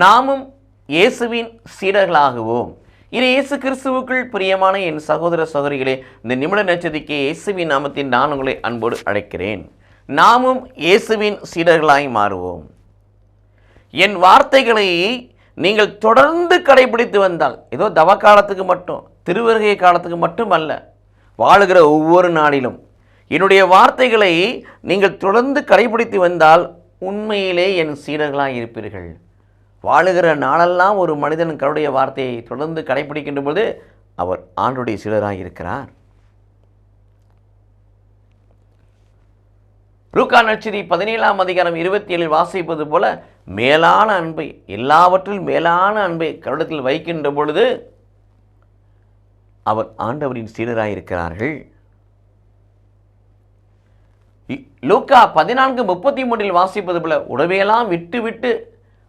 நாமும் இயேசுவின் சீடர்களாகுவோம். இது இயேசு கிறிஸ்துவுக்குள் பிரியமான என் சகோதர சகோதரிகளே இந்த நிமிட நட்சத்திரிக்கு இயேசுவின் நாமத்தில் நான் உங்களை அன்போடு அழைக்கிறேன். நாமும் இயேசுவின் சீடர்களாய் மாறுவோம். என் வார்த்தைகளை நீங்கள் தொடர்ந்து கடைபிடித்து வந்தால் ஏதோ தவ காலத்துக்கு மட்டும் திருவருகை காலத்துக்கு மட்டும் அல்ல வாழுகிற ஒவ்வொரு நாளிலும் என்னுடைய வார்த்தைகளை நீங்கள் தொடர்ந்து கடைபிடித்து வந்தால் உண்மையிலே என் சீடர்களாக இருப்பீர்கள். வாழுகிற நாளெல்லாம் ஒரு மனிதன் கருடைய வார்த்தையை தொடர்ந்து கடைபிடிக்கின்ற பொழுது அவர் ஆண்டுடைய சீடராக இருக்கிறார். லூக்கா நட்சதி பதினேழாம் அதிகாரம் இருபத்தி ஏழில் வாசிப்பது போல மேலான அன்பை எல்லாவற்றிலும் மேலான அன்பை கருடத்தில் வைக்கின்ற பொழுது அவர் ஆண்டவரின் சீடராயிருக்கிறார்கள் இ- லூக்கா பதினான்கு முப்பத்தி மூன்றில் வாசிப்பது போல உடவையெல்லாம் விட்டு விட்டு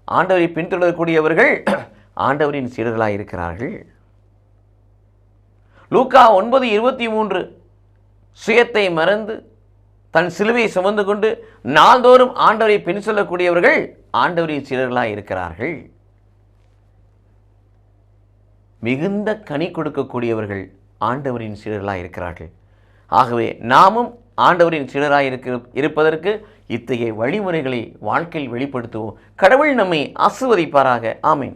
ஆண்டவரை பின்தொடரக்கூடியவர்கள் ஆண்டவரின் சீடர்களாக இருக்கிறார்கள். லூக்கா ஒன்பது இருபத்தி மூன்று. சுயத்தை மறந்து தன் சிலுவையை சுமந்து கொண்டு நாள்தோறும் ஆண்டவரை பின் சொல்லக்கூடியவர்கள் ஆண்டவரின் சீடர்களாக இருக்கிறார்கள். மிகுந்த கனி கொடுக்கக்கூடியவர்கள் ஆண்டவரின் சீடர்களாக இருக்கிறார்கள். ஆகவே நாமும் ஆண்டவரின் சீடராக இருக்க இருப்பதற்கு இத்தகைய வழிமுறைகளை வாழ்க்கையில் வெளிப்படுத்துவோம். கடவுள் நம்மை ஆசிர்வதிப்பாராக. ஆமீன்.